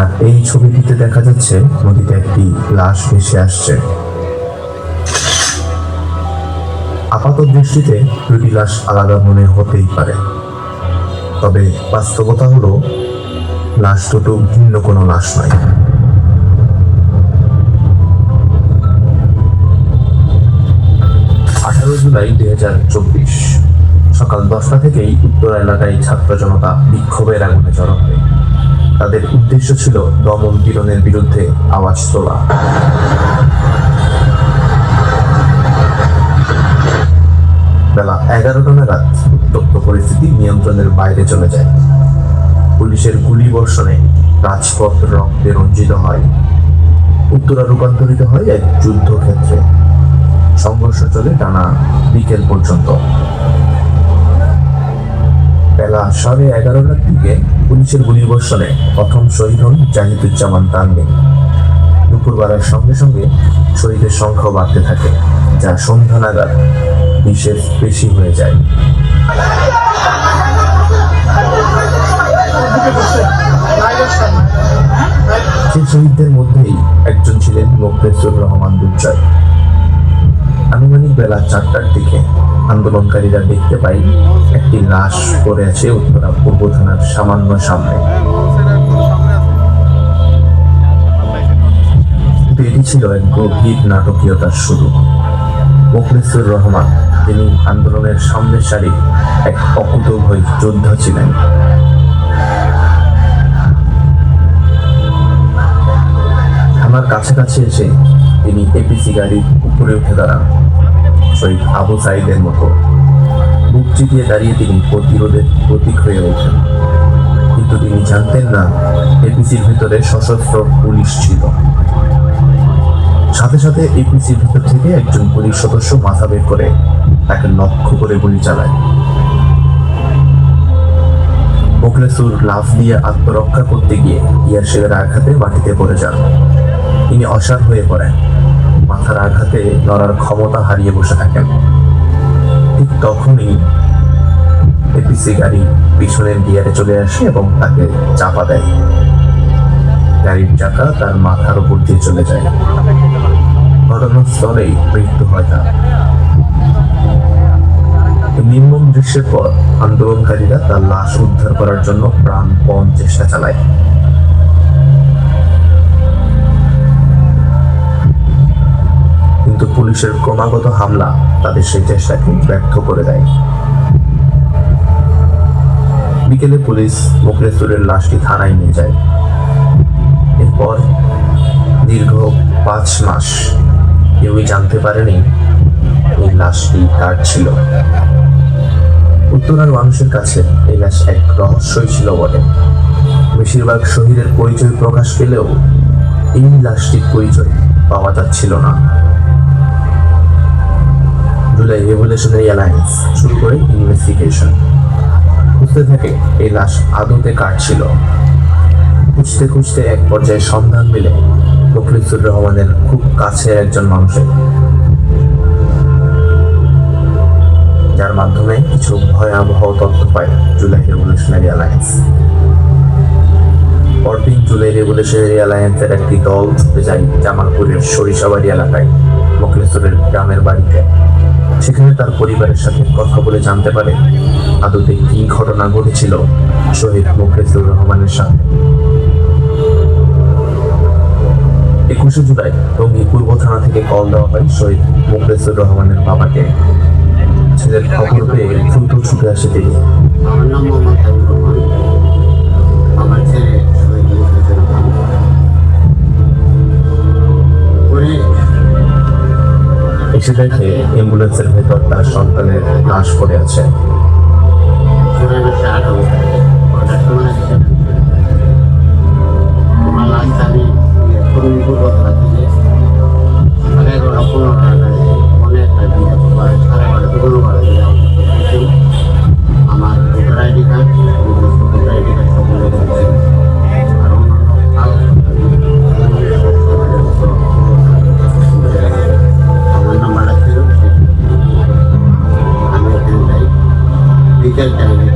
আর এই ছবিটিতে দেখা যাচ্ছে নদীতে একটি লাশ ভেসে আসছে। আপাত দৃষ্টিতে দুটি লাশ আলাদা মনে হতেই পারে। তবে বাস্তবতা হলো, লাশ দুটো ভিন্ন কোনো লাশ নয়। আঠারো জুলাই দুই হাজার চব্বিশ সকাল দশটা থেকেই উত্তর এলাকায় ছাত্র জনতা বিক্ষোভের আগুনে জড়ো হয় তাদের উদ্দেশ্য ছিল দমন পীড়নের বিরুদ্ধে আওয়াজ তোলা। বেলা এগারোটা নাগাদ উত্তপ্ত পরিস্থিতি নিয়ন্ত্রণের বাইরে চলে যায়। পুলিশের গুলি বর্ষণে রাজপথ রক্তে রঞ্জিত হয়। উত্তরা রূপান্তরিত হয় এক যুদ্ধক্ষেত্রে। সংঘর্ষ চলে টানা বিকেল পর্যন্ত। বেলা সাড়ে এগারোটার দিকে পুলিশের গুলিবর্ষণে প্রথম শহীদ হন জাহিদুজ্জামান তানবিন দুপুর বাড়ার সঙ্গে সঙ্গে শহীদের সংখ্যাও বাড়তে থাকে, যা সন্ধ্যা নাগাদ বিশেষ বেশি হয়ে যায়। সেই শহীদদের মধ্যেই একজন ছিলেন মোখলেসুর রহমান দুর্জয়। আনুমানিক বেলা চারটার দিকে আন্দোলনকারীরা দেখতে পাই, একটি লাশ পড়ে আছে উত্তরা পূর্ব থানার সামান্য সামনে। এটি ছিল এক গভীর নাটকীয়তার শুরু। মোখলেসুর রহমান তিনি আন্দোলনের সামনের সারি এক অকুতভয় যোদ্ধা ছিলেন। থানার কাছাকাছি এসে তিনি এপিসি গাড়ির উপরে উঠে দাঁড়ান। শহীদ আবু সাইদের মতো। বুক চিতিয়ে দাঁড়িয়ে তিনি প্রতিরোধের প্রতীক হয়ে ওঠেন। কিন্তু তিনি জানতেন না, এপিসির ভিতরে সশস্ত্র পুলিশ ছিল। সাথে সাথে এপিসির ভিতর থেকে একজন পুলিশ সদস্য মাথা বের করে তাকে লক্ষ্য করে গুলি চালায়। মোখলেসুর লাফ দিয়ে আত্মরক্ষা করতে গিয়ে ইয়ার ইয়ারশেবের আঘাতে মাটিতে পড়ে যান। তিনি অসার হয়ে পড়েন। মাথার আঘাতে লড়ার ক্ষমতা হারিয়ে বসে থাকেন। ঠিক তখনই এপিসি গাড়ি পিছনের গিয়ারে চলে আসে এবং তাকে চাপা দেয়। গাড়ির চাকা তার মাথার উপর দিয়ে চলে যায়। ঘটনাস্থলেই মৃত্যু হয় তার। নির্মম দৃশ্যের পর আন্দোলনকারীরা তার লাশ উদ্ধার করার জন্য প্রাণপণ চেষ্টা চালায়। পুলিশের ক্রমাগত হামলা তাদের সেই চেষ্টাকে ব্যর্থ করে দেয়। বিকেলে পুলিশ মুখলেসুরের লাশটি থানায় নিয়ে যায়। এরপর দীর্ঘ পাঁচ মাস কেউই জানতে পারেনি এই লাশটি কার ছিল। উত্তরার মানুষের কাছে এই লাশ এক রহস্যই ছিল বলে বেশিরভাগ শহীদের পরিচয় প্রকাশ পেলেও এই লাশটির পরিচয় পাওয়া যাচ্ছিল না। জুলাই রেভলিউশনারি অ্যালায়েন্স শুরু করে ইনভেস্টিগেশন খুঁজতে থাকে এই লাশ আদতে কার ছিল। খুঁজতে খুঁজতে এক পর্যায়ে সন্ধান মিলে মুখলিসুর রহমানের খুব কাছের একজন মানুষের যার মাধ্যমে কিছু ভয়াবহ তথ্য পায় জুলাই রেভলিউশনারি অ্যালায়েন্স পরদিন জুলাই রেভলিউশনারি অ্যালায়েন্সের একটি দল ছুটে যায় জামালপুরের সরিষাবাড়ি এলাকায় মোখলেসুরের গ্রামের বাড়িতে। সেখানে তার পরিবারের সাথে কথা বলে জানতে পারে আদতে কি ঘটনা ঘটেছিল শহীদ মুখলেসুর রহমানের সাথে। একুশে জুলাই টঙ্গী পূর্ব থানা থেকে কল দেওয়া হয় শহীদ মুখলেসুর রহমানের বাবাকে। ছেলের খবর পেয়ে দ্রুত ছুটে আসে তিনি। আমার নাম মোহাম্মদ আমার ছেলে এসে দেখে অ্যাম্বুলেন্সের ভেতর তার সন্তানের লাশ পড়ে আছে। আমার লাশ আমি Tropical Avenue.